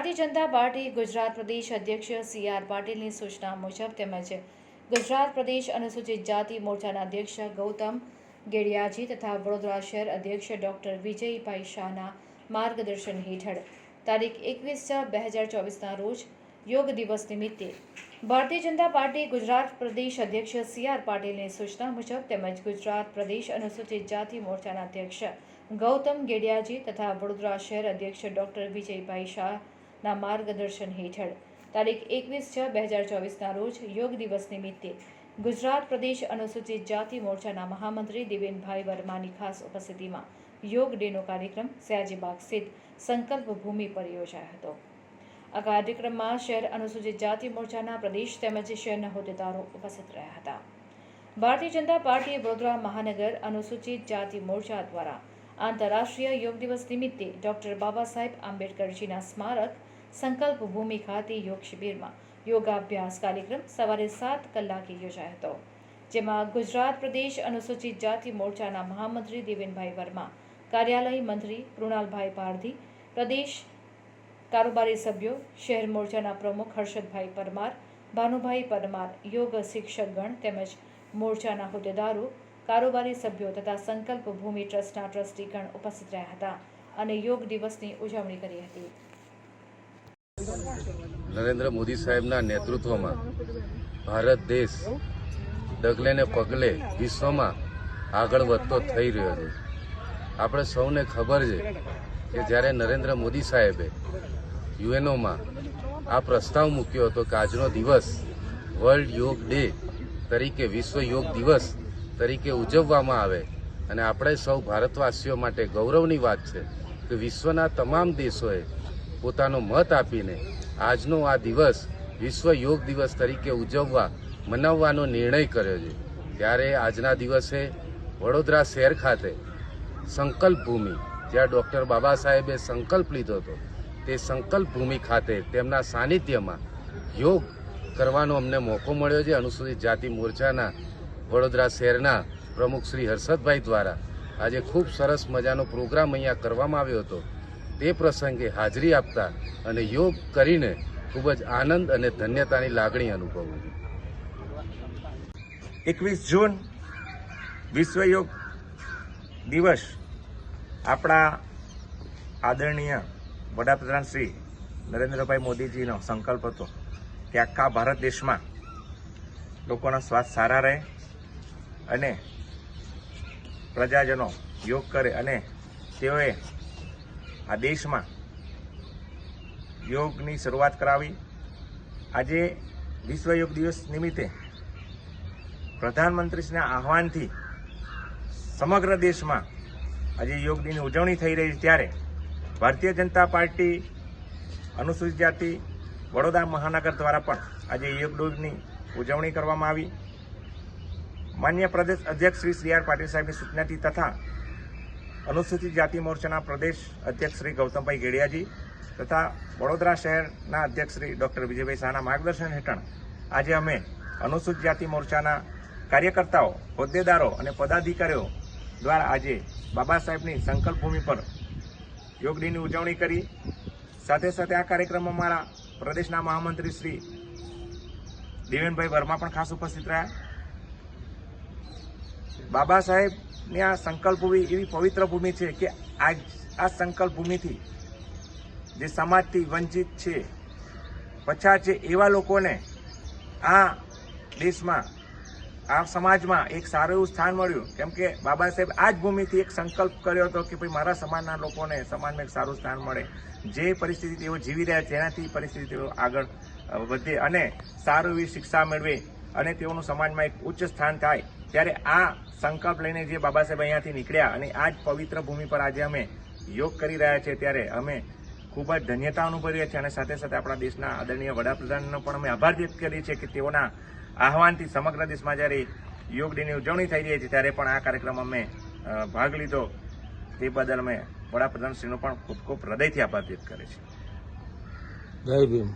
Bharatiya Janata party Gujarat પ્રદેશ અધ્યક્ષ C R પાટીલની સૂચના મુજબ તેમજ ગુજરાત પ્રદેશ અનુસૂચિત જાતિ મોરચાના અધ્યક્ષ ગૌતમ ગેડિયાજી તથા વડોદરા શહેર અધ્યક્ષ ડોક્ટર વિજયભાઈ શાહના માર્ગદર્શન હેઠળ તારીખ એકવીસ છ બે હજાર ચોવીસના રોજ યોગ દિવસ નિમિત્તે ભારતીય જનતા પાર્ટી ગુજરાત પ્રદેશ અધ્યક્ષ સી આર પાટીલની સૂચના મુજબ તેમજ ગુજરાત પ્રદેશ અનુસૂચિત જાતિ મોરચાના અધ્યક્ષ ગૌતમ ગેડિયાજી તથા વડોદરા શહેર અધ્યક્ષ ડોક્ટર વિજયભાઈ શાહના માર્ગદર્શન હેઠળ. તારીખ એકવીસ છ બે હજાર ચોવીસના રોજ યોગ દિવસ નિમિત્તે ગુજરાત પ્રદેશ અનુસૂચિત જાતિ મોરચાના મહામંત્રી દિવેનભાઈ વર્માની ખાસ ઉપસ્થિતિમાં યોગ ડેનો કાર્યક્રમ સયાજીબાગ સ્થિત સંકલ્પ ભૂમિ પર યોજાયો હતો. આ કાર્યક્રમમાં શહેર અનુસૂચિત જાતિ મોરચાના પ્રદેશ તેમજ શહેરના હોદ્દેદારો ઉપસ્થિત રહ્યા હતા. ભારતીય જનતા પાર્ટીએ વડોદરા મહાનગર અનુસૂચિત જાતિ મોરચા દ્વારા આંતરરાષ્ટ્રીય યોગ દિવસ નિમિત્તે ડોક્ટર બાબા સાહેબ આંબેડકરજીના સ્મારક સંકલ્પ ભૂમિ ખાતે યોગ શિબિરમાં યોગાભ્યાસ કાર્યક્રમ સવારે સાત કલાકે યોજાયો હતો, જેમાં ગુજરાત પ્રદેશ અનુસૂચિત જાતિ મોરચાના મહામંત્રી દેવેનભાઈ વર્મા, કાર્યાલય મંત્રી કૃણાલભાઈ પારધી, પ્રદેશ કારોબારી સભ્યો, શહેર મોરચાના પ્રમુખ હર્ષદભાઈ પરમાર, ભાનુભાઈ પરમાર, યોગ શિક્ષકગણ તેમજ મોરચાના હોદ્દેદારો કારોબારી સભ્યો તથા સંકલ્પ ભૂમિ ટ્રસ્ટના ટ્રસ્ટીગણ ઉપસ્થિત રહ્યા હતા અને યોગ દિવસની ઉજવણી કરી હતી. નરેન્દ્ર મોદી સાહેબના નેતૃત્વમાં ભારત દેશ ડગલે ને પગલે વિશ્વમાં આગળ વધતો થઈ રહ્યો છે. આપણે સૌને ખબર છે કે જ્યારે નરેન્દ્ર મોદી સાહેબે યુએનઓમાં આ પ્રસ્તાવ મૂક્યો હતો કે આજનો દિવસ વર્લ્ડ યોગ ડે તરીકે વિશ્વ યોગ દિવસ તરીકે ઉજવવામાં આવે. અને આપણે સૌ ભારતવાસીઓ માટે ગૌરવની વાત છે કે વિશ્વના તમામ દેશોએ પોતાનો મત આપીને આજનો આ દિવસ વિશ્વ યોગ દિવસ તરીકે ઉજવવા, મનાવવાનો નિર્ણય કર્યો છે. ત્યારે આજના દિવસે વડોદરા શહેર ખાતે સંકલ્પ ભૂમિ, જ્યાં ડૉક્ટર બાબા સાહેબે સંકલ્પ લીધો હતો, તે સંકલ્પ ભૂમિ ખાતે તેમના સાનિધ્યમાં યોગ કરવાનો અમને મોકો મળ્યો છે. અનુસૂચિત જાતિ મોરચાના વડોદરા શહેરના પ્રમુખ શ્રી હર્ષદભાઈ દ્વારા આજે ખૂબ સરસ મજાનો પ્રોગ્રામ અહીંયા કરવામાં આવ્યો હતો. તે પ્રસંગે હાજરી આપતા અને યોગ કરીને ખૂબ જ આનંદ અને ધન્યતાની લાગણી અનુભવું. એકવીસ જૂન વિશ્વ યોગ દિવસ આપણા આદરણીય વડાપ્રધાન શ્રી નરેન્દ્રભાઈ મોદીજીનો સંકલ્પ હતો કે આખા ભારત દેશમાં લોકોના સ્વાસ્થ્ય સારા રહે અને પ્રજાજનો યોગ કરે અને તેઓએ આ દેશમાં યોગની શરૂઆત કરાવી. આજે વિશ્વ યોગ દિવસ નિમિત્તે પ્રધાનમંત્રીશ્રીના આહવાનથી સમગ્ર દેશમાં આજે યોગ દિનની ઉજવણી થઈ રહી છે. ત્યારે ભારતીય જનતા પાર્ટી, અનુસૂચિત જાતિ, વડોદરા મહાનગર દ્વારા પણ આજે યોગ દિવસની ઉજવણી કરવામાં આવી. માન્ય પ્રદેશ અધ્યક્ષ શ્રી સી આર પાટીલ સાહેબની સૂચનાથી તથા અનુસૂચિત જાતિ મોરચાના પ્રદેશ અધ્યક્ષ શ્રી ગૌતમભાઈ ગેડિયાજી તથા વડોદરા શહેરના અધ્યક્ષ શ્રી ડોક્ટર વિજયભાઈ શાહના માર્ગદર્શન હેઠળ આજે અમે અનુસૂચિત જાતિ મોરચાના કાર્યકર્તાઓ, હોદ્દેદારો અને પદાધિકારીઓ દ્વારા આજે બાબા સાહેબની સંકલ્પ ભૂમિ પર યોગ દિનની ઉજવણી કરી. સાથે સાથે આ કાર્યક્રમમાં મારા પ્રદેશના મહામંત્રી શ્રી દેવેનભાઈ વર્મા પણ ખાસ ઉપસ્થિત રહ્યા. બાબા સાહેબની આ સંકલ્પ ભૂમિ એવી પવિત્ર ભૂમિ છે કે આ આ સંકલ્પ ભૂમિથી જે સમાજથી વંચિત છે પછાત છે એવા લોકોને આ દેશમાં, આ સમાજમાં એક સારું એવું સ્થાન મળ્યું, કેમ કે બાબા સાહેબ આ જ ભૂમિથી એક સંકલ્પ કર્યો હતો કે ભાઈ મારા સમાજના લોકોને સમાજમાં એક સારું સ્થાન મળે. જે પરિસ્થિતિ તેઓ જીવી રહ્યા છે, એનાથી પરિસ્થિતિ તેઓ આગળ વધે અને સારું એવી શિક્ષા મેળવે. અને તેઓનું સમાજમાં એક ઉચ્ચ સ્થાન થાય ત્યારે આ સંકલ્પ લઈને જે બાબા સાહેબ અહીંયાથી નીકળ્યા અને આ જ પવિત્ર ભૂમિ પર આજે અમે યોગ કરી રહ્યા છે ત્યારે અમે ખૂબ જ ધન્યતા અનુભવીએ છીએ અને સાથે સાથે આપણા દેશના આદરણીય વડાપ્રધાનનો પણ અમે આભાર વ્યક્ત કરીએ છીએ કે તેઓના આહવાનથી સમગ્ર દેશમાં જ્યારે યોગ ડેની ઉજવણી થઈ રહી છે ત્યારે પણ આ કાર્યક્રમ અમે ભાગ લીધો. તે બદલ અમે વડાપ્રધાનશ્રીનો પણ ખૂબ ખૂબ હૃદયથી આભાર વ્યક્ત કરે છે જય ભીમ.